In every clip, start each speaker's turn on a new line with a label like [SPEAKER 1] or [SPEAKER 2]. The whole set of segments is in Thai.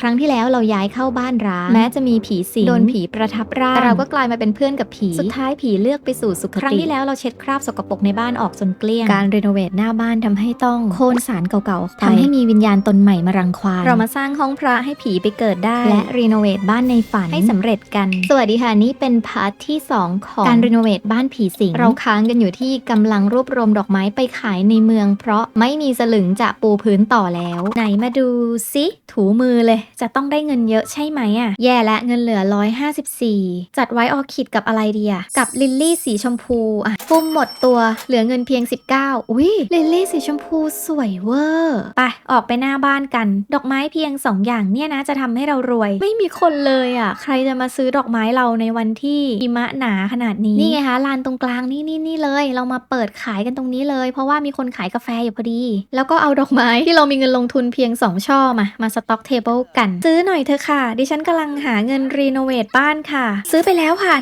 [SPEAKER 1] ครั้งที่แล้วเราย้ายเข้าบ้านร้างแม้จะมีผีสิงโดนผีประทับร่างแต่เราก็กลายมาเป็นเพื่อนกับผีสุดท้ายผีเลือกไปสู่สุขติครั้งที่แล้วเราเช็ดคราบสกปรกในบ้านออกจนเกลี้ยงการรีโนเวทหน้าบ้านทำให้ต้องโค่นสารเก่าๆออกไปทำให้มีวิญญาณตนใหม่มารังควานเรามาสร้างห้องพระให้ผีไปเกิดได้ และรีโนเวทบ้านในฝันให้สำเร็จกัน สวัสดีค่ะนี่เป็นพาร์ทที่ 2 ของการรีโนเวทบ้านผีสิงเราค้างกันอยู่ที่กำลังรวบรวมดอกไม้ไปขายในเมือง เพราะไม่มีสลึงจะปูพื้นต่อแล้ว ไหนมาดูซิถูมือเลย จะต้องได้เงินเยอะใช่ไหมอะแย่และเงินเหลือ 154 จัดไว้ออคิดกับอะไรดีอะกับลิลลี่สีชมพูอะปุ่มหมดตัว เหลือเงินเพียง 19 อุ้ยลิลลี่สีชมพูสวยเวอร์ ไป ออกไปหน้าบ้านกัน ดอกไม้เพียง 2 อย่างเนี่ยนะจะทำให้เรารวย ไม่มีคนเลยอะใครจะมาซื้อดอกไม้เราในวันที่หิมะหนาขนาดนี้ นี่ไงคะลานตรงกลางนี่นี่นี่เลย เรามาเปิดขายกันตรงนี้เลย เพราะว่ามีคนขายกาแฟอยู่พอดี แล้วก็เอาดอกไม้ที่เรามีเงินลงทุนเพียง 2 ช่อมา มาสต็อกเทเบิลกันซื้อหน่อยเถอะค่ะ ดิฉันกำลังหาเงินรีโนเวทบ้านค่ะ ซื้อไปแล้วค่ะ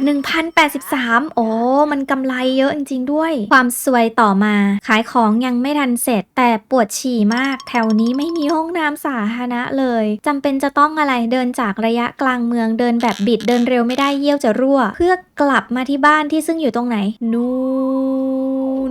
[SPEAKER 1] 1,083 โอ้ มันกำไรเยอะจริงๆด้วย ความสวยต่อมา ขายของยังไม่ทันเสร็จ แต่ปวดฉี่มาก แถวนี้ไม่มีห้องน้ำสาธารณะเลยจำเป็นจะต้องอะไรเดินจากระยะกลางเมืองเดินแบบบิดเดินเร็วไม่ได้เยี่ยวจะรั่ว เพื่อกลับมาที่บ้านที่ซึ่งอยู่ตรงไหน นู่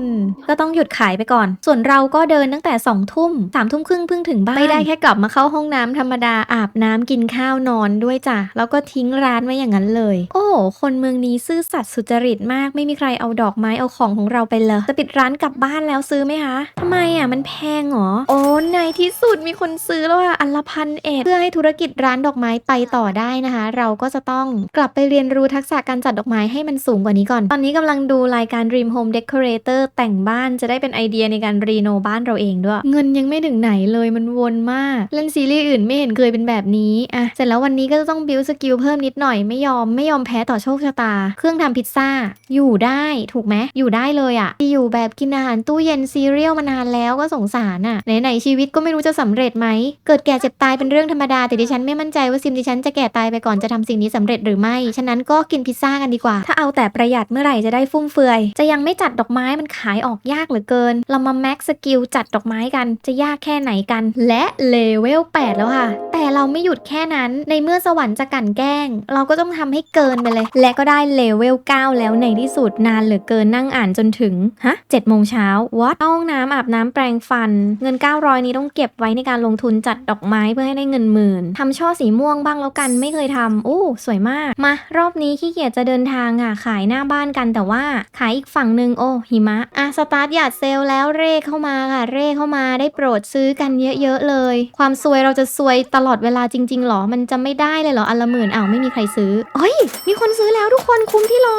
[SPEAKER 1] นก็ต้องหยุดขายไปก่อน ส่วนเราก็เดินตั้งแต่2องทุ่มสามทุ่มครึ่งเพิ่งถึงบ้าน ไม่ได้แค่กลับมาเข้าห้องน้ำธรรมดาอาบน้ำกินข้าวนอนด้วยจ้ะแล้วก็ทิ้งร้านไว้อย่างนั้นเลย โอ้คนเมืองนี้ซื่อสัตย์สุจริตมากไม่มีใครเอาดอกไม้เอาของของเราไปเลยจะปิดร้านกลับบ้านแล้วซื้อไหมคะทำไมอะมันแพงเหรอโอ้ในที่สุดมีคนซื้อแล้วอะอันละพันเอ็ดเพื่อให้ธุรกิจร้านดอกไม้ไปต่อได้นะคะ เราก็จะต้องกลับไปเรียนรู้ทักษะการจัดดอกไม้ให้มันสูงกว่านี้ก่อน ตอนนี้กำลังดูรายการ Dream Home Decorator แต่งบ้านจะได้เป็นไอเดียในการรีโนบ้านเราเองด้วย เงินยังไม่ถึงไหนเลยมันวนมาก เล่นซีรีส์อื่นไม่เห็นเคยเป็นแบบนี้อะเสร็จแล้ววันนี้ก็จะต้องบิวสกิลเพิ่มนิดหน่อยไม่ยอมไม่ยอมแพ้ต่อโชคชะตา เครื่องทำพิซซ่า อยู่ได้ถูกไหมอยู่ได้เลยอะ่ะที่อยู่แบบกินอาหารตู้เย็นซีเรียลมานานแล้วก็สงสารอะ่ะไหนๆชีวิตก็ไม่รู้จะสำเร็จไหมเกิดแก่เจ็บตายเป็นเรื่องธรรมดาแต่ดิฉันไม่มั่นใจว่าซิมดิฉันจะแก่ตายไปก่อนจะทำสิ่งนี้สำเร็จหรือไม่ฉะนั้นก็กินพิซซ่ากันดีกว่า ถ้าเอาแต่ประหยัดเมื่อไหร่จะได้ฟุ่มเฟือย จะยังไม่จัดดอกไม้มันขายออกยากเหลือเกิน เรามาแม็กสกิลจัดดอกไม้กันจะยากแค่ไหนกัน และเลเวล8แล้วค่ะแต่เราไม่หยุดแค่นั้น ในเมื่อสวรรค์จะกลั่นแกล้ง เราก็ต้องทำให้เกินไปเลย และก็ได้เลเวล 9 แล้วในที่สุดนานเหลือเกินนั่งอ่านจนถึง ฮะ7โมงเช้าวัดเข้าห้องน้ำอาบน้ำแปรงฟัน เงิน 900 นี้ต้องเก็บไว้ในการลงทุนจัดดอกไม้เพื่อให้ได้เงินหมื่นทำช่อสีม่วงบ้างแล้วกันไม่เคยทำโอ้สวยมาก มารอบนี้ขี้เกียจจะเดินทางอะขายหน้าบ้านกันแต่ว่าขายอีกฝั่งหนึ่งโอ้หิมะอะสตาร์ทหยาดเซลลแล้วเร่เข้ามาค่ะเร่เข้ามาได้โปรดซื้อกันเยอะๆเลย ความซวยเราจะซวยตลอดเวเวลาจริง ๆหรอ มันจะไม่ได้เลยเหรออันละหมื่นอ้าวไม่มีใครซื้อเอ้ย มีคนซื้อแล้วทุกคนคุ้มที่รอ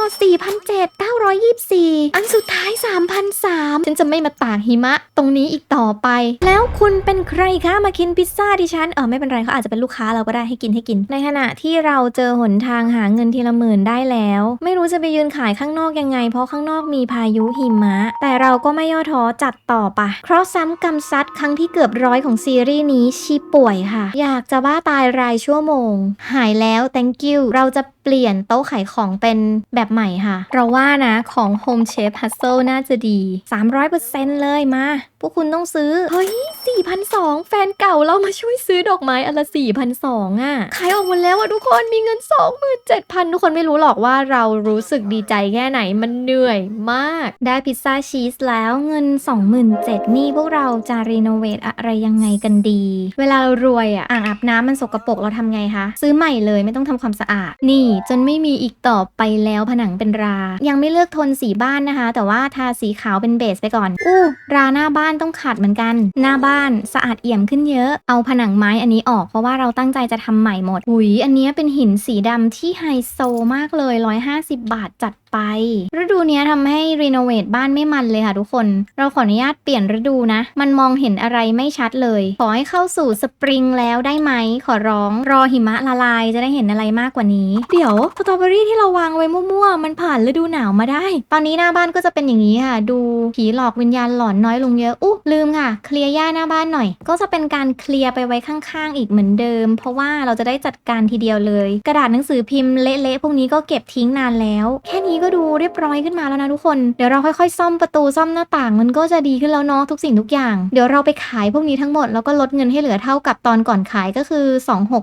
[SPEAKER 1] 4,700 924 อันสุดท้าย 3,003ฉันจะไม่มาตากหิมะ ตรงนี้อีกต่อไป แล้วคุณเป็นใครคะมากินพิซซ่าดิฉัน เออไม่เป็นไรเขาอาจจะเป็นลูกค้าเราก็ได้ให้กินให้กิน ในขณะที่เราเจอหนทางหาเงินทีละหมื่นได้แล้ว ไม่รู้จะไปยืนขายข้างนอกยังไง เพราะข้างนอกมีพายุหิมะ แต่เราก็ไม่ย่อท้อจัดต่อไปเพราะซ้ำกำซัดครั้งที่เกือบร้อยของซีรีส์นี้ชีป่วยค่ะ อยากจะบ้าตายรายชั่วโมง หายแล้ว thank you เราจะ ลี่ยนโต๊ะขายของเป็นแบบใหม่ค่ะ เราว่านะของ Home Chef Hustle น่าจะดี 300%เลยมา พวกคุณต้องซื้อ เฮ้ย 4,200 แฟนเก่าเรามาช่วยซื้อดอกไม้อันละ 4,200อะ ขายออกหมดแล้วอะทุกคนมีเงิน 27,000 ทุกคนไม่รู้หรอกว่าเรารู้สึกดีใจแค่ไหนมันเหนื่อยมาก ได้พิซซ่าชีสแล้วเงิน 27,000นี่พวกเราจะรีโนเวทอะไรยังไงกันดี เวลาเรารวยอะอ่างอาบน้ำมันสกปรกเราทำไงคะ ซื้อใหม่เลยไม่ต้องทำความสะอาด นี่จนไม่มีอีกต่อไปแล้วผนังเป็นรา ยังไม่เลือกโทนสีบ้านนะคะ แต่ว่าทาสีขาวเป็นเบสไปก่อน อู้ราหน้าบ้านต้องขัดเหมือนกัน หน้าบ้านสะอาดเอี่ยมขึ้นเยอะ เอาผนังไม้อันนี้ออกเพราะว่าเราตั้งใจจะทำใหม่หมดหุยอันนี้เป็นหินสีดำที่ไฮโซมากเลย 150 บาทจัดไป ฤดูนี้ทำให้รีโนเวทบ้านไม่มันเลยค่ะทุกคน เราขออนุญาตเปลี่ยนฤดูนะ มันมองเห็นอะไรไม่ชัดเลย ขอให้เข้าสู่สปริงแล้วได้ไหม ขอร้องรอหิมะละลายจะได้เห็นอะไรมากกว่านี้ เดี๋ยวสตรอเบอรี่ที่เราวางไว้มั่วๆ มันผ่านฤดูหนาวมาได้ ตอนนี้หน้าบ้านก็จะเป็นอย่างนี้ค่ะ ดูผีหลอกวิญญาณหลอนน้อยลงเยอะอุ๊ลืมค่ะ เคลียร์หญ้าหน้าบ้านหน่อย ก็จะเป็นการเคลียร์ไปไว้ข้างๆ อีกเหมือนเดิม เพราะว่าเราจะได้จัดการทีเดียวเลย กระดาษหนังสือพิมพ์เละๆพวกนี้ก็เก็บทิ้งนานแล้ว แค่นี้
[SPEAKER 2] นี้ก็ดูเรียบร้อยขึ้นมาแล้วนะทุกคนเดี๋ยวเราค่อยๆ ซ่อมประตูซ่อมหน้าต่างมันก็จะดีขึ้นแล้วเนาะทุกสิ่งทุกอย่างเดี๋ยวเราไปขายพวกนี้ทั้งหมดแล้วก็ลดเงินให้เหลือเท่ากับตอนก่อนขายก็คือ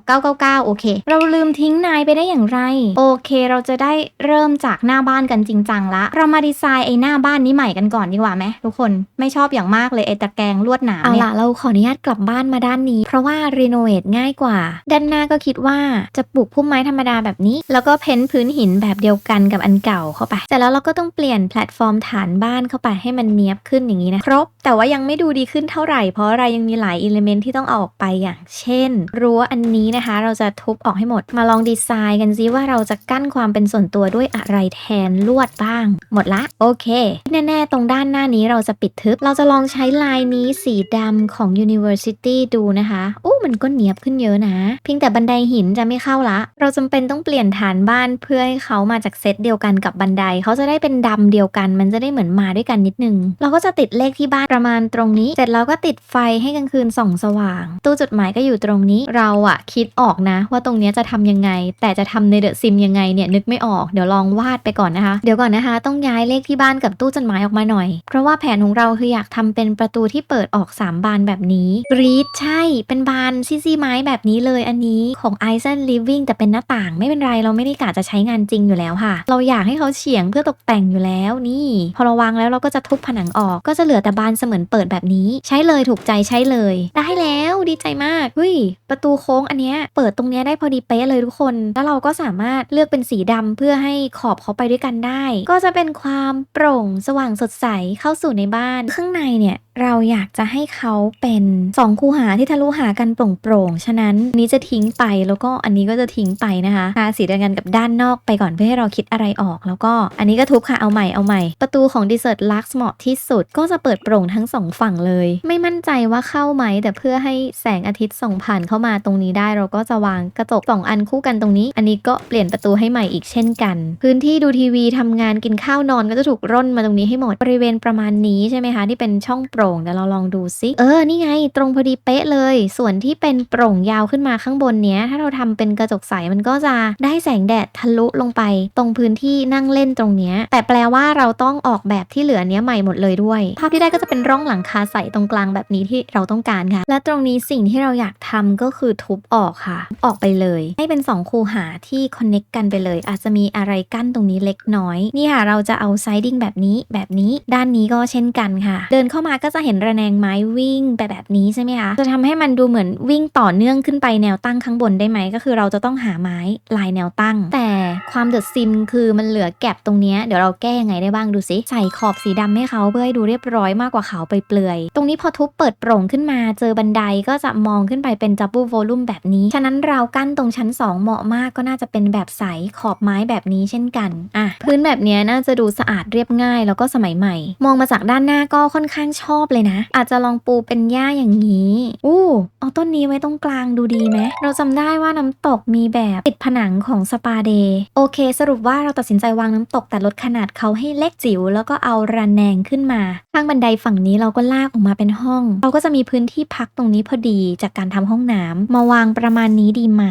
[SPEAKER 2] 26999 โอเค เราลืมทิ้งนายไปได้อย่างไร โอเค เราจะได้เริ่มจากหน้าบ้านกันจริงจังละเรามาดีไซน์ไอ้หน้าบ้านนี้ใหม่กันก่อนดีกว่าไหมทุกคนไม่ชอบอย่างมากเลยไอ้ตะแกรงลวดหนาม
[SPEAKER 1] เอาล่ะเราขออนุญาตกลับบ้านมาด้านนี้ เพราะว่ารีโนเวทง่ายกว่า ด้านหน้าก็คิดว่าจะปลูกพุ่มไม้ธรรมดาแบบนี้ แล้วก็เพ้นพื้นหินแบบเดียวกันกับอันเก่าเข้าไปแต่แล้วเราก็ต้องเปลี่ยนแพลตฟอร์มฐานบ้านเข้าไปให้มันเนียบขึ้นอย่างนี้นะครบ แต่ว่ายังไม่ดูดีขึ้นเท่าไหร่เพราะอะไรยังมีหลายอิเลเมนต์ที่ต้องเอาออกไปอย่างเช่น รั้วอันนี้นะคะ เราจะทุบออกให้หมด มาลองดีไซน์กันซิว่าเราจะกั้นความเป็นส่วนตัวด้วยอะไรแทนลวดบ้าง หมดละ โอเคแน่ๆ ตรงด้านหน้านี้เราจะปิดทึบ เราจะลองใช้ลายนี้สีดำของ University ดูนะคะอู้มันก็เนียบขึ้นเยอะนะ เพียงแต่บันไดหินจะไม่เข้าละ เราจำเป็นต้องเปลี่ยนฐานบ้านเพื่อให้เขามาจากเซตเดียวกันกับบันไดเขาจะได้เป็นดำเดียวกัน มันจะได้เหมือนมาด้วยกันนิดนึง เราก็จะติดเลขที่บ้านประมาณตรงนี้ เสร็จแล้วก็ติดไฟให้กลางคืนส่องสว่าง ตู้จดหมายก็อยู่ตรงนี้ เราอะคิดออกนะ ว่าตรงนี้จะทำยังไง แต่จะทำในเดอะซิมยังไงเนี่ยนึกไม่ออก เดี๋ยวลองวาดไปก่อนนะคะ เดี๋ยวก่อนนะคะ ต้องย้ายเลขที่บ้านกับตู้จดหมายออกมาหน่อย เพราะว่าแผนของเราคืออยากทำเป็นประตูที่เปิดออก 3 บานแบบนี้กรีดใช่ เป็นบานซี่ๆไม้แบบนี้เลยอันนี้ของ i s o n Living แต่เป็นหน้าต่างไม่เป็นไรเราไม่ได้กะจะใช้งานจริงอยู่แล้วค่ะ เราอยากให้เขาเฉียงเพื่อตกแต่งอยู่แล้วนี่ พอเราวางแล้วเราก็จะทุบผนังออก ก็จะเหลือแต่บานเสมือนเปิดแบบนี้ ใช้เลยถูกใจใช้เลย ได้แล้วดีใจมากเฮ้ยประตูโค้งอันเนี้ยเปิดตรงเนี้ยได้พอดีเป๊ะเลยทุกคน แล้วเราก็สามารถเลือกเป็นสีดำเพื่อให้ขอบเขาไปด้วยกันได้ ก็จะเป็นความโปร่งสว่างสดใสเข้าสู่ในบ้านข้างในเนี่ยเราอยากจะให้เขาเป็นสองคูหาที่ทะลุหากันโปร่งๆ ฉะนั้นอันนี้จะทิ้งไปแล้วก็อันนี้ก็จะทิ้งไปนะคะทาสีเดียวกันกับด้านนอกไปก่อนเพื่อให้เราคิดอะไรออกแล้วก็อันนี้ก็ทุบค่ะเอาใหม่เอาใหม่ ประตูของ Desert Lux เหมาะที่สุดก็จะเปิดโปร่งทั้งสองฝั่งเลย ไม่มั่นใจว่าเข้าไหม แต่เพื่อให้แสงอาทิตย์ส่องผ่านเข้ามาตรงนี้ได้ เราก็จะวางกระจกสองอันคู่กันตรงนี้ อันนี้ก็เปลี่ยนประตูให้ใหม่อีกเช่นกัน พื้นที่ดูทีวีทำงานกินข้าวนอนก็จะถูกร่นมาตรงนี้ให้หมดบริเวณประมาณนี้ใช่ไหมคะที่เป็นช่องโปร่งเดี๋ยวเราลองดูซิเออนี่ไง ตรงพอดีเป๊ะเลย ส่วนที่เป็นโปร่งยาวขึ้นมาข้างบนเนี้ยถ้าเราทำเป็นกระจกใสมันก็จะได้แสงแดดทะลุลงไป ตรงพื้นที่นั่งเล่นตรงนี้แต่แปลว่าเราต้องออกแบบที่เหลือเนี้ยใหม่หมดเลยด้วย ภาพที่ได้ก็จะเป็นร่องหลังคาใสตรงกลางแบบนี้ที่เราต้องการค่ะ และตรงนี้สิ่งที่เราอยากทำก็คือทุบออกค่ะ ออกไปเลย ให้เป็น 2 คูหาที่คอนเน็กกันไปเลย อาจจะมีอะไรกั้นตรงนี้เล็กน้อยนี่ค่ะเราจะเอาไซดิ้งแบบนี้แบบนี้ ด้านนี้ก็เช่นกันค่ะ เดินเข้ามาก็จะเห็นระแนงไม้วิ่งไปแบบนี้ใช่ไหมคะจะทำให้มันดูเหมือนวิ่งต่อเนื่องขึ้นไปแนวตั้งข้างบนได้ไหมก็คือเราจะต้องหาไม้ลายแนวตั้ง แต่ความเดือดซิมคือมันเหลือแก็บตรงนี้เดี๋ยวเราแก้ยังไงได้บ้างดูสิใส่ขอบสีดำให้เขาเพื่อให้ดูเรียบร้อยมากกว่าขาวไปเปลือยๆตรงนี้พอทุบเปิดโปร่งขึ้นมาเจอบันไดก็จะมองขึ้นไปเป็นดับบิลโวลูมแบบนี้ ฉะนั้นเรากั้นตรงชั้น 2 เหมาะมากก็น่าจะเป็นแบบใสขอบไม้แบบนี้เช่นกันอะพื้นแบบนี้น่าจะดูสะอาดเรียบง่าย แล้วก็สมัยใหม่ มองมาจากด้านหน้าก็ค่อนข้างชอบเลยนะ อาจจะลองปูเป็นหญ้าอย่างนี้อู้เอาต้นนี้ไว้ตรงกลางดูดีไหมเราจำได้ว่าน้ำตกมีแบบติดผนังของสปาเดย์โอเค สรุปว่าเราตัดสินใจวางน้ำตกแต่ลดขนาดเขาให้เล็กจิ๋วแล้วก็เอาระแนงขึ้นมาทางบันไดฝั่งนี้เราก็ลากออกมาเป็นห้อง เราก็จะมีพื้นที่พักตรงนี้พอดีจากการทำห้องน้ำมาวางประมาณนี้ดีไหม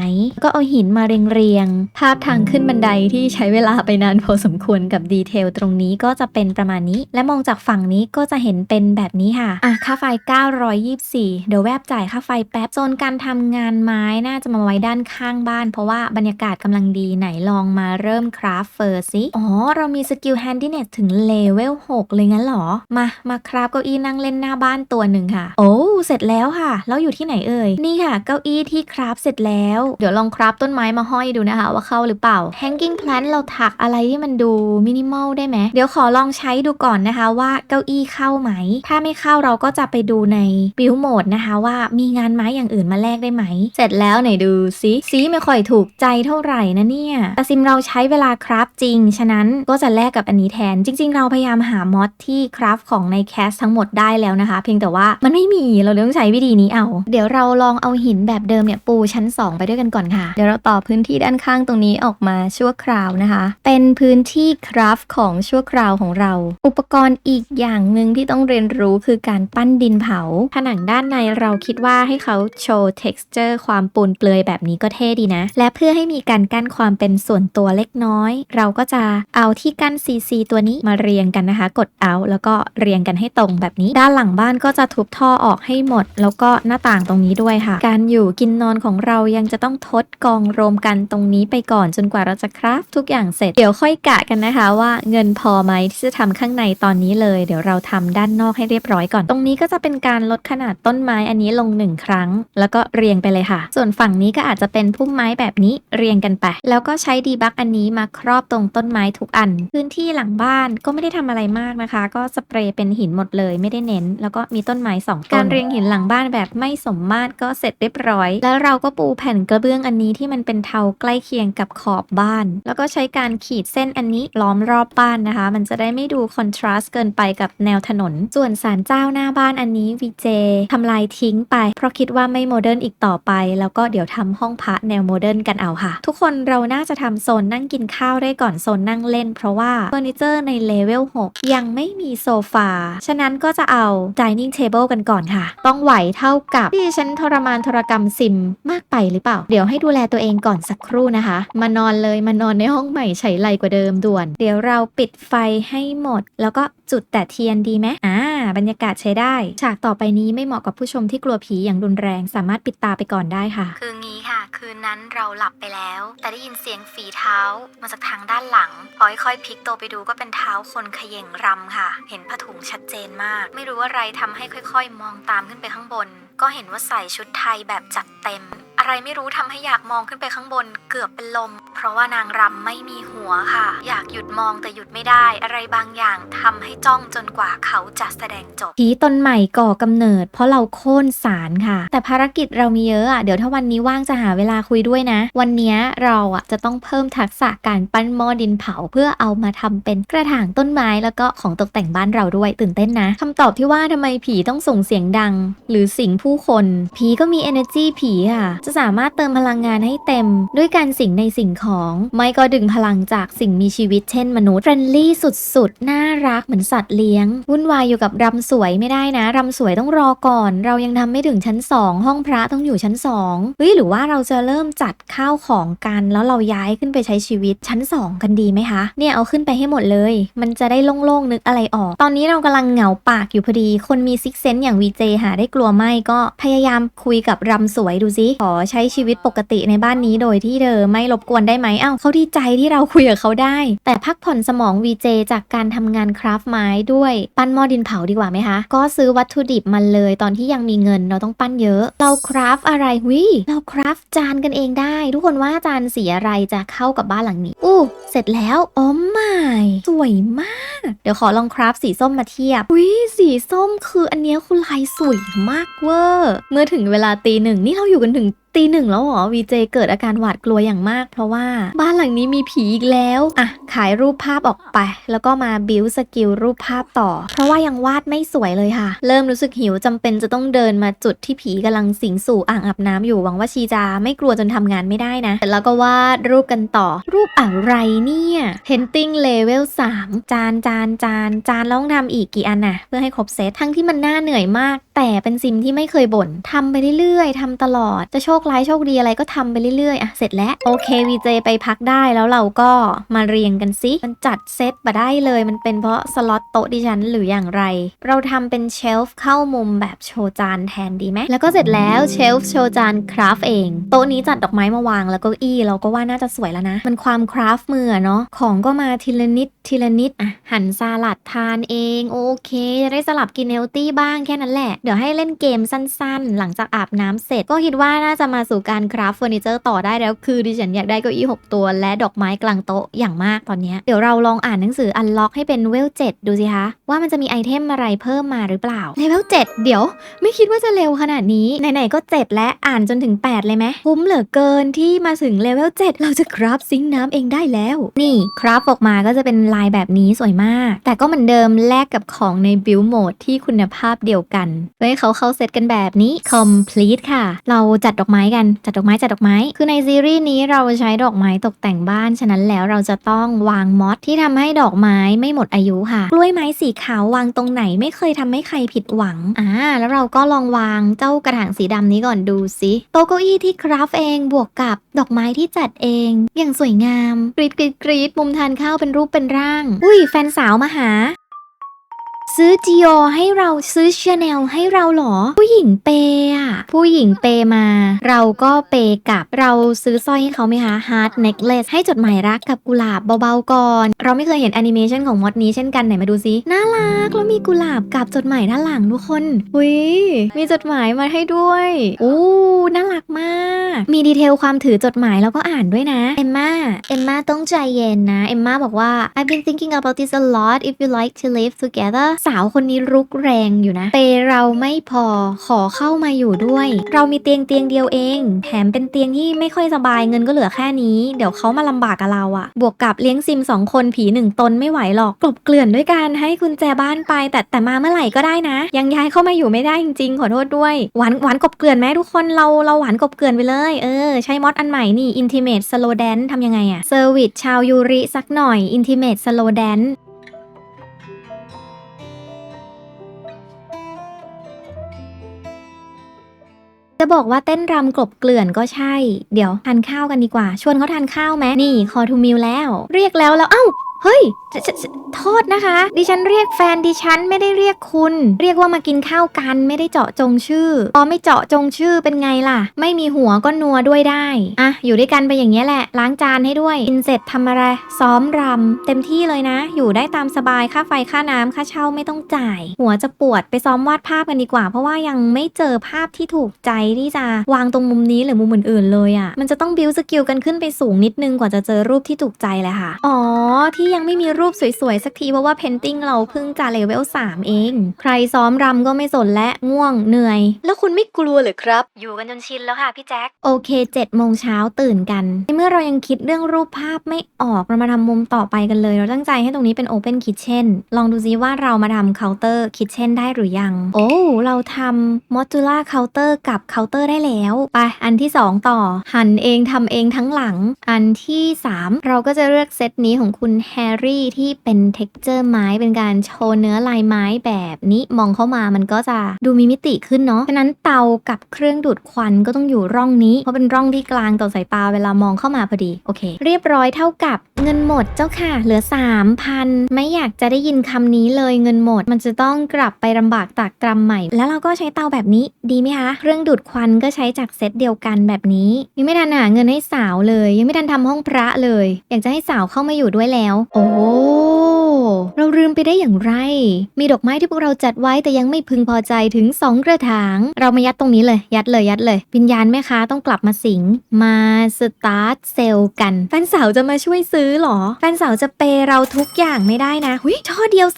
[SPEAKER 1] ก็เอาหินมาเรียงๆภาพทางขึ้นบันไดที่ใช้เวลาไปนานพอสมควรกับดีเทลตรงนี้ก็จะเป็นประมาณนี้ และมองจากฝั่งนี้ก็จะเห็นเป็นแบบนี้ค่ะอะค่าไฟ 924 เดี๋ยวแวบจ่ายค่าไฟแป๊บโซนการทำงานไม้น่าจะมาไว้ด้านข้างบ้าน เพราะว่าบรรยากาศกำลังดีไหนลองมาเริ่มคราฟเฟอร์ิ อ๋อ เรามีสกิลแฮนดี้เน็ตถึงเลเวล6เลยงั้นเหรอ มา มาคราฟเก้าอี้นั่งเล่นหน้าบ้านตัวหนึ่งค่ะ โอ้เสร็จแล้วค่ะ แล้วอยู่ที่ไหนเอ่ย นี่ค่ะ เก้าอี้ที่คราฟเสร็จแล้ว เดี๋ยวลองคราฟต้นไม้มาห้อยดูนะคะ ว่าเข้าหรือเปล่า hanging plant เราถักอะไรที่มันดูมินิมอลได้ไหม เดี๋ยวขอลองใช้ดูก่อนนะคะว่าเก้าอี้เข้าไหม ถ้าไม่เข้าเราก็จะไปดูในบิวโหมดนะคะว่ามีงานไม้อย่างอื่นมาแลกได้ไหม เสร็จแล้วไหนดูซิซีไม่ค่อยถูกใจเท่าไหร่นะเนี่ยแต่ซิมเราใช้เวลาคราฟจริงฉะนั้นก็จะแลกกับอันนี้แทน จริง ๆ เราพยายามหามอดที่คราฟของในแคสทั้งหมดได้แล้วนะคะ เพียงแต่ว่ามันไม่มีเราเลยต้องใช้วิธีนี้เอา เดี๋ยวเราลองเอาหินแบบเดิมเนี่ยปูชั้น 2 ไปด้วยกันก่อนค่ะ เดี๋ยวเราต่อพื้นที่ด้านข้างตรงนี้ออกมาชั่วคราวนะคะ เป็นพื้นที่คราฟของชั่วคราวของเรา อุปกรณ์อีกอย่างหนึ่งที่ต้องเรียนรู้คือการปั้นดินเผา ผนังด้านในเราคิดว่าให้เขาโชว์ texture ความปูนเปลือยแบบนี้ก็เท่ดีนะ และเพื่อให้มีการกั้นความเป็นส่วนตัวเล็กน้อย เราก็จะจะเอาที่กั้น CC ตัวนี้มาเรียงกันนะคะ กดเอาแล้วก็เรียงกันให้ตรงแบบนี้ ด้านหลังบ้านก็จะทุบท่อออกให้หมด แล้วก็หน้าต่างตรงนี้ด้วยค่ะ การอยู่กินนอนของเรายังจะต้องทดกองรวมกันตรงนี้ไปก่อนจนกว่าเราจะคราฟทุกอย่างเสร็จเดี๋ยวค่อยกะกันนะคะ ว่าเงินพอไหมที่จะทำข้างในตอนนี้เลย เดี๋ยวเราทำด้านนอกให้เรียบร้อยก่อน ตรงนี้ก็จะเป็นการลดขนาดต้นไม้อันนี้ลงหนึ่งครั้ง แล้วก็เรียงไปเลยค่ะ ส่วนฝั่งนี้ก็อาจจะเป็นพุ่มไม้แบบนี้เรียงกันไป แล้วก็ใช้ดีบักอันนี้มาครอบตรงต้นไม้ทุกอัน พื้นที่หลังบ้านก็ไม่ได้ทำอะไรมากนะคะ ก็สเปรย์เป็นหินหมดเลยไม่ได้เน้น แล้วก็มีต้นไม้สองต้นการเรียงหินหลังบ้านแบบไม่สมมาตรก็เสร็จเรียบร้อย แล้วเราก็ปูแผ่นกระเบื้องอันนี้ที่มันเป็นเทาใกล้เคียงกับขอบบ้าน แล้วก็ใช้การขีดเส้นอันนี้ล้อมรอบบ้านนะคะ มันจะได้ไม่ดูคอนทราสต์เกินไปกับแนวถนน ส่วนศาลเจ้าหน้าบ้านอันนี้วีเจทำลายทิ้งไป เพราะคิดว่าไม่โมเดิร์นอีกต่อไป แล้วก็เดี๋ยวทำห้องพระแนวโมเดิร์นกันเอาค่ะ ทุกคนเราน่าจะทำโซนนั่งกินข้าวได้ก่อนโซนนั่งเล่น เพราะว่าเฟอร์นิเจอร์ในเลเวล 6 ยังไม่มีโซฟา ฉะนั้นก็จะเอา dining table กันก่อนค่ะ ต้องไหวเท่ากับที่ฉันทรมานทรกรรมซิมมากไปหรือเปล่า เดี๋ยวให้ดูแลตัวเองก่อนสักครู่นะคะ มานอนเลยมานอนในห้องใหม่ใช้ไรกว่าเดิมด่วน เดี๋ยวเราปิดไฟให้หมด แล้วก็ จุดแต่เทียนดีไหมอ่า บรรยากาศใช้ได้ ฉากต่อไปนี้ไม่เหมาะกับผู้ชมที่กลัวผีอย่างรุนแรง สามารถปิดตาไปก่อนได้ค่ะ
[SPEAKER 2] คืองี้ค่ะ คืนนั้นเราหลับไปแล้ว แต่ได้ยินเสียงฝีเท้า มาจากทางด้านหลัง พอค่อยๆพลิกตัวไปดูก็เป็นเท้าคนเขย่งรำค่ะ เห็นผ้าถุงชัดเจนมาก ไม่รู้ว่าอะไรทำให้ค่อย ๆ มองตามขึ้นไปข้างบน ก็เห็นว่าใส่ชุดไทยแบบจัดเต็ม อะไรไม่รู้ทำให้อยากมองขึ้นไปข้างบนเกือบเป็นลม เพราะว่านางรำไม่มีหัวค่ะ อยากหยุดมองแต่หยุดไม่ได้ อะไรบางอย่างทำให้จ้องจนกว่าเขาจะแสดงจบ
[SPEAKER 1] ผีตนใหม่ก่อกำเนิด เพราะเราโค่นสารค่ะ แต่ภารกิจเรามีเยอะอะเดี๋ยวถ้าวันนี้ว่างจะหาเวลาคุยด้วยนะ วันนี้เราอะจะต้องเพิ่มทักษะการปั้นหม้อดินเผาเพื่อเอามาทำเป็นกระถางต้นไม้แล้วก็ของตกแต่งบ้านเราด้วยตื่นเต้นนะคำตอบที่ว่าทำไมผีต้องส่งเสียงดัง หรือสิงผู้คน ผีก็มี energy ผีค่ะจะสามารถเติมพลังงานให้เต็ม ด้วยการสิงในสิ่งของ ไม่ก็ดึงพลังจากสิ่งมีชีวิตเช่นมนุษย์เฟรนลี่สุดๆ น่ารักเหมือนสัตว์เลี้ยง วุ่นวายอยู่กับรำสวยไม่ได้นะรำสวยต้องรอก่อน เรายังทำไม่ถึงชั้น 2 ห้องพระต้องอยู่ชั้น2เฮ้ยหรือว่าเราจะเริ่มจัดข้าวของกัน แล้วเราย้ายขึ้นไปใช้ชีวิตชั้น 2 กันดีไหมคะ เนี่ยเอาขึ้นไปให้หมดเลย มันจะได้โล่งๆนึกอะไรออก ตอนนี้เรากำลังเหงาปากอยู่พอดี คนมีซิกเซนอย่างวีเจหาได้กลัวไหมก็พยายามคุยกับรำสวยดูสิขอใช้ชีวิตปกติในบ้านนี้โดยที่เธอไม่รบกวนได้ไหมเอ้าเขาดีใจที่เราคุยกับเขาได้ แต่พักผ่อนสมองวีเจจากการทำงานคราฟต์ไม้ด้วยปั้นหม้อดินเผาดีกว่าไหมคะ ก็ซื้อวัตถุดิบมาเลยตอนที่ยังมีเงินเราต้องปั้นเยอะ เราคราฟอะไรวิเราคราฟจานกันเองได้ ทุกคนว่าจานสีอะไรจะเข้ากับบ้านหลังนี้ อู้เสร็จแล้วโอ้ไม่สวยมาก เดี๋ยวขอลองคราฟสีส้มมาเทียบวิสีส้มคืออันเนี้ยคือลายสวยมากเวอร์ เมื่อถึงเวลาตีหนึ่งนี่เราอยู่กันถึงตีหนึ่งแล้วเหรอวีเจเกิดอาการหวาดกลัวอย่างมาก เพราะว่าบ้านหลังนี้มีผีอีกแล้วอะขายรูปภาพออกไป แล้วก็มาบิวสกิลรูปภาพต่อ เพราะว่ายังวาดไม่สวยเลยค่ะ เริ่มรู้สึกหิวจำเป็นจะต้องเดินมาจุดที่ผีกำลังสิงสู่อ่างอาบน้ำอยู่หวังว่าชีจาไม่กลัวจนทำงานไม่ได้นะเสร็จแล้วก็วาดรูปกันต่อ รูปอะไรเนี่ย Painting Level 3จานจานจานจานแล้วต้องทำอีกกี่อันน่ะ เพื่อให้ครบเซตทั้งที่มันน่าเหนื่อยมาก แต่เป็นซิมที่ไม่เคยบ่นทำไปเรื่อยๆทำตลอดจะโชคร้ายโชคดีอะไรก็ทำไปเรื่อยๆอะเสร็จแล้วโอเควีเจไปพักได้แล้วเราก็มาเรียงกันซิมันจัดเซตมาได้เลย มันเป็นเพราะสล็อตโต๊ะดิฉันหรืออย่างไร เราทำเป็นเชลฟ์เข้ามุมแบบโชว์จานแทนดีไหมแล้วก็เสร็จแล้วเชลฟ์โชว์จานคราฟเองโต๊ะนี้จัดดอกไม้มาวางแล้วก็อี้เราก็ว่าน่าจะสวยแล้วนะ มันความคราฟมือเนาะของก็มาทีละนิดทีละนิดอะหั่นซาลัดทานเองโอเคจะได้สลับกินเนลตี้บ้างแค่นั้นแหละเดี๋ยวให้เล่นเกมสั้นๆ หลังจากอาบน้ำเสร็จก็คิดว่าน่าจะมาสู่การคราฟเฟอร์นิเจอร์ต่อได้แล้ว คือดิฉันอยากได้เก้าอี้6ตัวและดอกไม้กลางโต๊ะอย่างมากตอนนี้ เดี๋ยวเราลองอ่านหนังสืออันล็อกให้เป็นเวล7ดูสิคะว่ามันจะมีไอเทมอะไรเพิ่มมาหรือเปล่าเลเวล7เดี๋ยว ไม่คิดว่าจะเร็วขนาดนี้ไหนๆก็7และอ่านจนถึง 8 เลยไหมคุ้มเหลือเกินที่มาถึงเลเวล7เราจะคราฟซิงค์น้ำเองได้แล้ว นี่คราฟออกมาก็จะเป็นลายแบบนี้สวยมาก แต่ก็เหมือนเดิมแลกกับของในบิลโหมดที่คุณภาพเดียวกันเพื่อให้เขาเข้าเซตกันแบบนี้ complete ค่ะ เราจัดดอกไม้กันจัดดอกไม้จัดดอกไม้ คือในซีรีส์นี้เราใช้ดอกไม้ตกแต่งบ้าน ฉะนั้นแล้วเราจะต้องวางมอสที่ทำให้ดอกไม้ไม่หมดอายุค่ะ กล้วยไม้สีขาววางตรงไหนไม่เคยทำให้ใครผิดหวัง อ่า แล้วเราก็ลองวางเจ้ากระถางสีดำนี้ก่อนดูสิโต๊ะเก้าอี้ที่คราฟเองบวกกับดอกไม้ที่จัดเอง อย่างสวยงามกรีดกรีดกรีดมุมทานข้าวเป็นรูปเป็นร่าง อุ้ยแฟนสาวมาหา ซื้อจีโอให้เราซื้อชาแนลให้เราหรอ ผู้หญิงเปย์อะผู้หญิงเปย์มา เราก็เปย์กลับเราซื้อสร้อยให้เขาไหมคะ Heart Necklace ให้จดหมายรักกับกุหลาบเบาๆก่อน เราไม่เคยเห็นแอนิเมชันของมดนี้เช่นกันไหนมาดูซิน่ารักแล้วมีกุหลาบกับจดหมายด้านหลังทุกคนอุ้ยมีจดหมายมาให้ด้วยอู้น่ารักมาก มีดีเทลความถือจดหมายแล้วก็อ่านด้วยนะเอมมาเอมมาต้องใจเย็นนะเอมมาบอกว่า I've been thinking about this a lot if you like to live together สาวคนนี้รุกแรงอยู่นะ เปเราไม่พอขอเข้ามาอยู่ด้วย เรามีเตียงเตียงเดียวเอง แถมเป็นเตียงที่ไม่ค่อยสบายเงินก็เหลือแค่นี้ เดี๋ยวเขามาลำบากกับเราอะบวกกับเลี้ยงซิมสองคนผีหนึ่งตนไม่ไหวหรอกกลบเกลื่อนด้วยการให้กุญแจบ้านไป แต่แต่มาเมื่อไหร่ก็ได้นะ ยังย้ายเข้ามาอยู่ไม่ได้จริงๆขอโทษด้วยหวานหวานกบเกลื่อนไหมทุกคนเราเราหวานกบเกลื่อนไปเลยเออใช้มอดอันใหม่นี่ Intimate Slow Dance ทำยังไงอะเซอร์วิสชาวยูริสักหน่อย Intimate Slow Dance จะบอกว่าเต้นรำกลบเกลื่อนก็ใช่ เดี๋ยวทานข้าวกันดีกว่า ชวนเขาทานข้าวไหมนี่คอทูมิลแล้ว เรียกแล้วแล้วเอ้า เฮ้ย โทษนะคะ ดิฉันเรียกแฟนดิฉันไม่ได้เรียกคุณ เรียกว่ามากินข้าวกันไม่ได้เจาะจงชื่อพอไม่เจาะจงชื่อเป็นไงล่ะ ไม่มีหัวก็นัวด้วยได้อะอยู่ด้วยกันไปอย่างเงี้ยแหละ ล้างจานให้ด้วยกินเสร็จทำอะไร ซ้อมรำเต็มที่เลยนะ อยู่ได้ตามสบายค่าไฟค่าน้ำค่าเช่าไม่ต้องจ่าย หัวจะปวดไปซ้อมวาดภาพกันดีกว่า เพราะว่ายังไม่เจอภาพที่ถูกใจที่จะวางตรงมุมนี้หรือมุมอื่นๆเลยอะ่ะมันจะต้องบิวสกิลกันขึ้นไปสูงนิดนึงกว่าจะเจอรูปที่ถูกใจแหละค่ะอ๋อที่ยังไม่มีรูปสวยๆ สักทีเพราะว่าเพนติ้งเราเพิ่งจะเลเวล3 เอง ใครซ้อมรำก็ไม่สนและง่วงเหนื่อย
[SPEAKER 2] แล้วคุณไม่กลัวเหรอครับ
[SPEAKER 1] อยู่กันจนชินแล้วค่ะพี่แจ็ค โอเค7โมงเช้าตื่นกัน ในเมื่อเรายังคิดเรื่องรูปภาพไม่ออกเรามาทำมุมต่อไปกันเลย เราตั้งใจให้ตรงนี้เป็น Open Kitchen ลองดูซิว่าเรามาทำเคาน์เตอร์คิทเช่นได้หรือยัง โอ้เราทำ Modular Counter กับเคาน์เตอร์ได้แล้วไปอันที่ 2 ต่อ หั่นเองทำเองทั้งหลัง อันที่ 3 เราก็จะเลือกเซตนี้ของคุณแฮร์รี่ที่เป็น texture ไม้เป็นการโชว์เนื้อลายไม้แบบนี้มองเข้ามามันก็จะดูมีมิติขึ้นเนาะฉะนั้นเตากับเครื่องดูดควันก็ต้องอยู่ร่องนี้ เพราะเป็นร่องที่กลางต่อสายตาเวลามองเข้ามาพอดีโอเค เรียบร้อยเท่ากับเงินหมดเจ้าค่ะ เหลือ 3,000 ไม่อยากจะได้ยินคำนี้เลยเงินหมด มันจะต้องกลับไปลำบากตากตรำใหม่ แล้วเราก็ใช้เตาแบบนี้ดีไหมคะเครื่องดูดควันก็ใช้จากเซตเดียวกันแบบนี้ยังไม่ทันหาเงินให้สาวเลย ยังไม่ทันทำห้องพระเลย อยากจะให้สาวเข้ามาอยู่ด้วยแล้ว โอ้お เราลืมไปได้อย่างไร มีดอกไม้ที่พวกเราจัดไว้แต่ยังไม่พึงพอใจถึง 2 กระถาง เรามายัดตรงนี้เลย ยัดเลยยัดเลย วิญญาณแม่ค้าต้องกลับมาสิง มาสตาร์ทเซลกันแฟนสาวจะมาช่วยซื้อหรอแฟนสาวจะเปย์เราทุกอย่างไม่ได้นะหุยช่อเดียว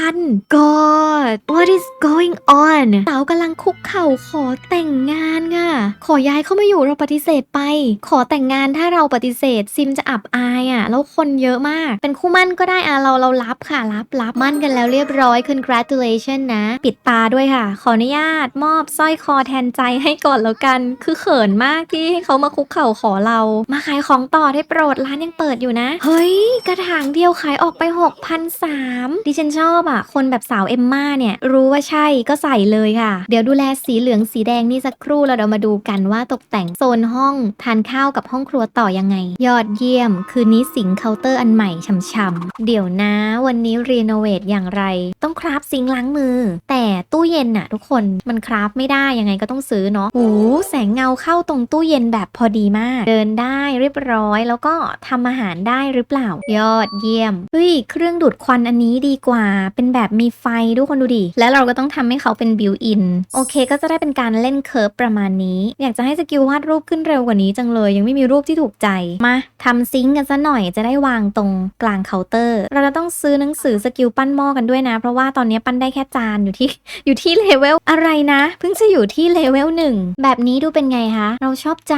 [SPEAKER 1] 3,000 God what is going on สาวกำลังคุกเข่าขอแต่งงานค่ะขอย้ายเข้ามาอยู่เราปฏิเสธไป ขอแต่งงานถ้าเราปฏิเสธซิมจะอับอายอะแล้วคนเยอะมาก เป็นคู่มั่นก็ได้อะเราเรารับค่ะรับรับมั่นกันแล้วเรียบร้อย congratulation นะ ปิดตาด้วยค่ะ ขออนุญาตมอบสร้อยคอแทนใจให้ก่อนแล้วกัน คือเขินมากที่ให้เขามาคุกเข่าขอเรา มาขายของต่อได้โปรดร้านยังเปิดอยู่นะ เฮ้ย กระถางเดียวขายออกไป6 0 0ดิฉันชอบอะ คนแบบสาวเอมม่าเนี่ย รู้ว่าใช่ก็ใส่เลยค่ะ เดี๋ยวดูแลสีเหลืองสีแดงนี่สักครู่แล้วเดี๋ยวมาดูกันว่าตกแต่งโซนห้องทานข้าวกับห้องครัวต่อยังไง ยอดเยี่ยม คืนนี้สิงเคาน์เตอร์อันใหม่ช่ำๆเดี๋ยวนะวันนี้รีโนเวทอย่างไร ต้องคราฟซิงล้างมือ แต่ตู้เย็นน่ะ ทุกคนมันคราฟไม่ได้ยังไงก็ต้องซื้อเนาะโอ้แสงเงาเข้าตรงตู้เย็นแบบพอดีมาก เดินได้เรียบร้อย แล้วก็ทำอาหารได้หรือเปล่า ยอดเยี่ยมเฮ้ยเครื่องดูดควันอันนี้ดีกว่า เป็นแบบมีไฟทุกคนดูดิ แล้วเราก็ต้องทำให้เขาเป็นบิวอินโอเค ก็จะได้เป็นการเล่นเคิร์ฟประมาณนี้ อยากจะให้สกิลวาดรูปขึ้นเร็วกว่านี้จังเลย ยังไม่มีรูปที่ถูกใจมาทำซิงกันซะหน่อยจะได้วางตรงกลางเคาน์เตอร์ เราจะต้องซื้อหนังสือสกิลปั้นหม้อกันด้วยนะ เพราะว่าตอนนี้ปั้นได้แค่จานอยู่ที่อยู่ที่เลเวลอะไรนะ เพิ่งจะอยู่ที่เลเวลหนึ่งแบบนี้ดูเป็นไงคะเราชอบใจ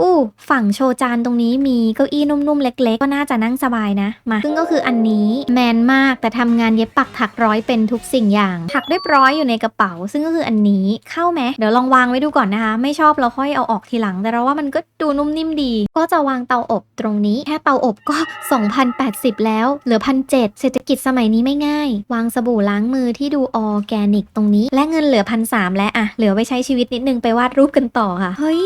[SPEAKER 1] อู้ฝั่งโชว์จานตรงนี้มีเก้าอี้นุ่มๆเล็ก ๆ ก็น่าจะนั่งสบายนะมาซึ่งก็คืออันนี้แมนมากแต่ทำงานเย็บปักถักร้อยเป็นทุกสิ่งอย่าง ถักเรียบร้อยอยู่ในกระเป๋า ซึ่งก็คืออันนี้เข้าไหมเดี๋ยวลองวางไว้ดูก่อนนะคะ ไม่ชอบเราค่อยเอาออกทีหลัง แต่เราว่ามันก็ดูนุ่มนิ่มดี ก็จะวางเตาอบตรงนี้แค่เตาอบก็ 2,080 แล้วเหลือพันเเศรษฐกิจสมัยนี้ไม่ง่าย วางสบู่ล้างมือที่ดูออร์แกนิกตรงนี้ และเงินเหลือพันสามและอะเหลือไว้ใช้ชีวิตนิดนึงไปวาดรูปกันต่อค่ะ เฮ้ย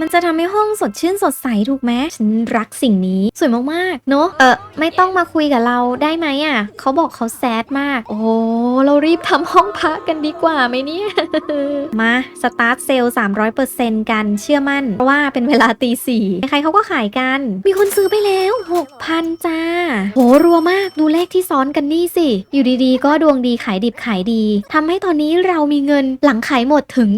[SPEAKER 1] มันจะทำให้ห้องสดชื่นสดใสถูกไหมฉันรักสิ่งนี้สวยมากๆ เนอะเออไม่ต้องมาคุยกับเราได้ไหมอะเขาบอกเขาแซดมาก โอ้เรารีบทำห้องพักกันดีกว่าไหมเนี่ยมาสตาร์ทเซลล์300%กันเชื่อมั่นเพราะว่าเป็นเวลาตีสี่ใครเขาก็ขายกัน มีคนซื้อไปแล้ว6,000จ้าโหรัวมากดูเลขที่ซ้อนกันนี่สิ อยู่ดีๆ ก็ดวงดีขายดิบขายดีทำให้ตอนนี้เรามีเงินหลังขายหมดถึง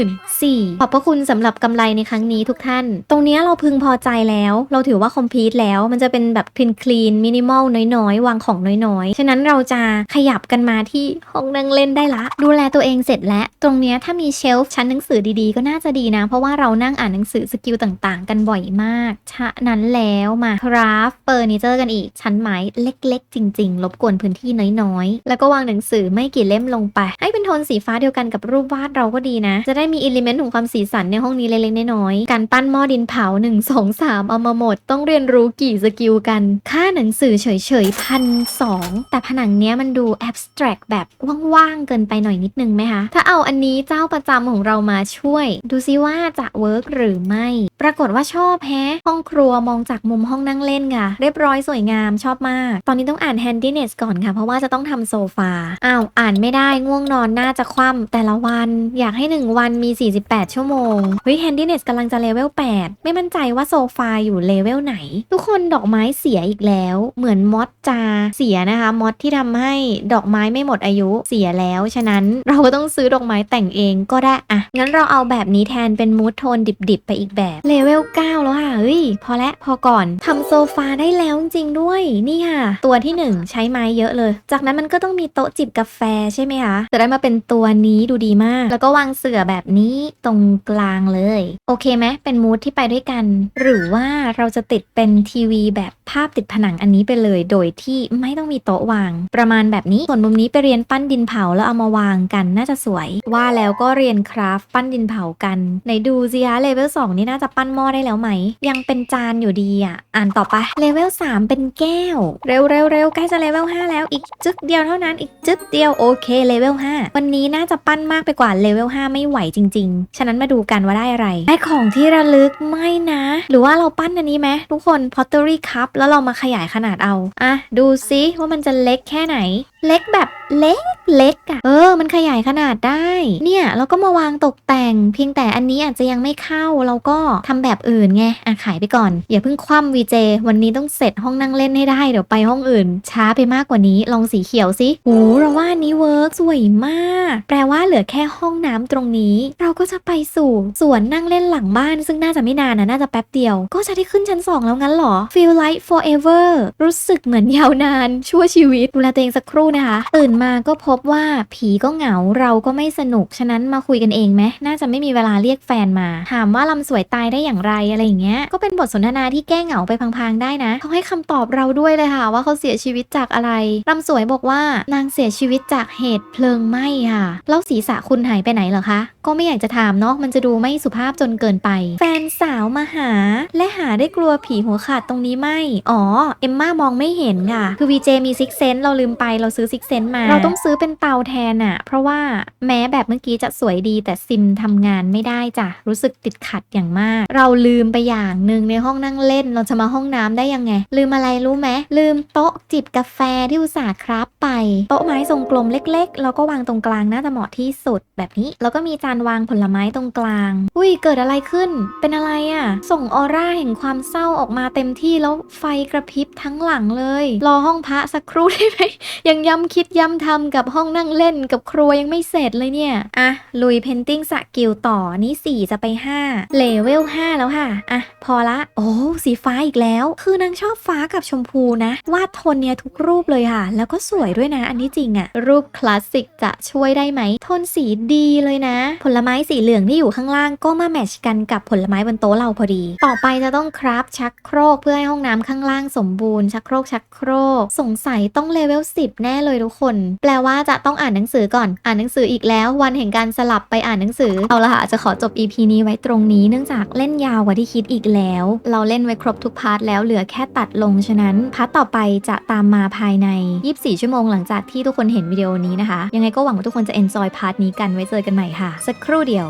[SPEAKER 1] 24,000ขอบพระคุณสำหรับกำไรในครั้งนี้ทุกท่าน ตรงนี้เราพึงพอใจแล้ว เราถือว่าคอมพลีทแล้ว มันจะเป็นแบบคลีนคลีนมินิมอลน้อยๆ วางของน้อยๆ ฉะนั้นเราจะขยับกันมาที่ห้องนั่งเล่นได้ละ ดูแลตัวเองเสร็จแล้ว ตรงนี้ถ้ามีเชลฟ์ชั้นหนังสือดีๆ ก็น่าจะดีนะ เพราะว่าเรานั่งอ่านหนังสือสกิลต่างๆ กันบ่อยมาก ฉะนั้นแล้วมาคราฟเฟอร์นิเจอร์กันอีกชั้นไม้เล็ก ๆ จริงๆ รบกวนพื้นที่น้อยๆ แล้วก็วางหนังสือไม่กี่เล่มลงไป ให้เป็นโทนสีฟ้าเดียวกันกับรูปวาดเราก็ดีนะ จะได้มีอิเลเมนต์ของความสีสันในห้องนี้เล็กๆน้อยๆ การปั้นหม้อดินเผา 1 2 3 เอามาหมด ต้องเรียนรู้กี่สกิลกัน ค่าหนังสือเฉยๆพันสองแต่ผนังเนี้ยมันดูแอบสแตรกแบบว่างๆ เกินไปหน่อยนิดนึงไหมคะ ถ้าเอาอันนี้เจ้าประจำของเรามาช่วย ดูซิว่าจะเวิร์กหรือไม่ ปรากฏว่าชอบแฮะห้องครัวมองจากมุมห้องนั่งเล่นค่ะ เรียบร้อยสวยงามชอบมาก ตอนนี้ต้องอ่าน handiness ก่อนค่ะ เพราะว่าจะต้องทำโซฟา อ้าว อ่านไม่ได้ง่วงนอนน่าจะคว่ำแต่ละวัน อยากให้ 1 วันมี 48 ชั่วโมงเฮ้ย handiness กำลังจะเลเวล 8 ไม่มั่นใจว่าโซฟาอยู่เลเวลไหน ทุกคนดอกไม้เสียอีกแล้ว เหมือนมอดจาเสียนะคะ มอดที่ทำให้ดอกไม้ไม่หมดอายุเสียแล้ว ฉะนั้นเราก็ต้องซื้อดอกไม้แต่งเองก็ได้อะงั้นเราเอาแบบนี้แทนเป็นมูทโทนดิบๆ ไปอีกแบบเลเวล 9 แล้วค่ะเฮ้ยพอและพอก่อนทำโซฟาได้แล้วจริงด้วยนี่ค่ะตัวที่1 ใช้ไม้เยอะเลย จากนั้นมันก็ต้องมีโต๊ะจิบกาแฟใช่ไหมคะจะได้มาเป็นตัวนี้ดูดีมาก แล้วก็วางเสื่อแบบนี้ตรงกลางเลย โอเคไหมเป็นมูทที่ไปด้วยกัน หรือว่าเราจะติดเป็นทีวีแบบภาพติดผนังอันนี้ไปเลย โดยที่ไม่ต้องมีโต๊ะวาง ประมาณแบบนี้ส่วนมุมนี้ไปเรียนปั้นดินเผาแล้วเอามาวางกันน่าจะสวย ว่าแล้วก็เรียนคราฟปั้นดินเผากันไหนดูสิคะเลเวล2นี่น่าจะปั้นหม้อได้แล้วไหม ยังเป็นจานอยู่ดีอะ อ่านต่อไปเลเวล3เป็นแก้ว เร็วเร็วเร็วใกล้จะเลเวล5แล้วอีกจึ๊กเดียวเท่านั้นอีกจึ๊กเดียวโอเคเลเวล5วันนี้น่าจะปั้นมากไปกว่าเลเวล5ไม่ไหวจริง ๆ ฉะนั้นมาดูกันว่าได้อะไร ได้ของที่ระลึกไม่นะ หรือว่าเราปั้นอันนี้ไหมทุกคน pottery cup แล้วเรามาขยายขนาดเอา อะ ดูซิว่ามันจะเล็กแค่ไหน เล็กแบบเล็กเล็กอะเออ มันขยายขนาดได้ เนี่ยเราก็มาวางตกแต่ง เพียงแต่อันนี้อาจจะยังไม่เข้าเราก็ทำแบบอื่นไงอะขายไปก่อน อย่าเพิ่งคว่ำวีเจวันนี้ต้องเสร็จห้องนั่งเล่นให้ได้เดี๋ยวไปห้องอื่น ช้าไปมากกว่านี้ลองสีเขียวสิโอ้เราว่าอันนี้เวิร์กสวยมาก แปลว่าเหลือแค่ห้องน้ำตรงนี้ เราก็จะไปสู่สวนนั่งเล่นหลังบ้าน ซึ่งน่าจะไม่นานนะน่าจะแป๊บเดียว ก็จะได้ขึ้นชั้น 2 แล้วงั้นหรอ feel like forever รู้สึกเหมือนยาวนานชั่วชีวิตดูแลตัวเองสักครู่นะคะ ตื่นมาก็พบว่าผีก็เหงาเราก็ไม่สนุก ฉะนั้นมาคุยกันเองไหมน่าจะไม่มีเวลาเรียกแฟนมา ถามว่าลำสวยตายได้อย่างไรอะไรอย่างเงี้ยก็เป็นบทสนทนาที่แก้เหงาไปพลางๆได้นะเขาให้คำตอบเราด้วยเลยค่ะ ว่าเขาเสียชีวิตจากอะไรลำสวยบอกว่านางเสียชีวิตจากเหตุเพลิงไหม้ค่ะแล้วศีรษะคุณหายไปไหนเหรอคะ ก็ไม่อยากจะถามเนาะมันจะดูไม่สุภาพจนเกินไป แฟนสาวมาหา และหาได้กลัวผีหัวขาดตรงนี้ไหมอ๋อเอมม่ามองไม่เห็นค่ะคือ VJ มีซิกเซนเราลืมไปเราซื้อซิกเซนมา เราต้องซื้อเป็นเตาแทนอะเพราะว่าแม้แบบเมื่อกี้จะสวยดีแต่ซิมทำงานไม่ได้จ้ะ รู้สึกติดขัดอย่างมาก เราลืมไปอย่างหนึ่งในห้องนั่งเล่น เราจะมาห้องน้ำได้ยังไง ลืมอะไรรู้ไหมลืมโต๊ะจิบกาแฟที่อุตส่าห์ครับไป โต๊ะไม้ทรงกลมเล็ก ๆ แล้วก็วางตรงกลางน่าจะเหมาะที่สุดแบบนี้ แล้วก็มีจานวางผลไม้ตรงกลาง อุ้ยเกิดอะไรขึ้น เป็นอะไรอะ่ะส่งออร่าแห่งความเศร้าออกมาเต็มที่แล้วไฟกระพริบทั้งหลังเลย รอห้องพระสักครู่ได้ไหมยังย
[SPEAKER 2] ย้ำคิดย้ำทำกับห้องนั่งเล่นกับครัวยังไม่เสร็จเลยเนี่ย
[SPEAKER 1] อะ ลุยเพนติ้งสกิลต่อนี่ 4 จะไป 5 เลเวล 5 แล้วค่ะ อะ พอละ โอ้ สีฟ้าอีกแล้ว คือนางชอบฟ้ากับชมพูนะ วาดโทนเนี้ยทุกรูปเลยค่ะ แล้วก็สวยด้วยนะ อันนี้จริงอะ
[SPEAKER 2] รูปคลาสสิกจะช่วยได้ไหม
[SPEAKER 1] โทนสีดีเลยนะ ผลไม้สีเหลืองที่อยู่ข้างล่างก็มาแมทชกันกับผลไม้บนโต๊ะเราพอดี ต่อไปจะต้องคราฟชักโครกเพื่อให้ห้องน้ำข้างล่างสมบูรณ์ชักโครกชักโครก สงสัยต้องเลเวล10 แน่เลยทุกคน แปลว่าจะต้องอ่านหนังสือก่อน อ่านหนังสืออีกแล้ว วันแห่งการสลับไปอ่านหนังสือ เอาละค่ะจะขอจบ EP นี้ไว้ตรงนี้เนื่องจากเล่นยาวกว่าที่คิดอีกแล้ว เราเล่นไว้ครบทุกพาร์ทแล้วเหลือแค่ตัดลงฉะนั้นพาร์ทต่อไปจะตามมาภายใน 24 ชั่วโมงหลังจากที่ทุกคนเห็นวิดีโอนี้นะคะ ยังไงก็หวังว่าทุกคนจะ enjoy พาร์ทนี้กันไว้เจอกันใหม่ค่ะ สักครู่เดียว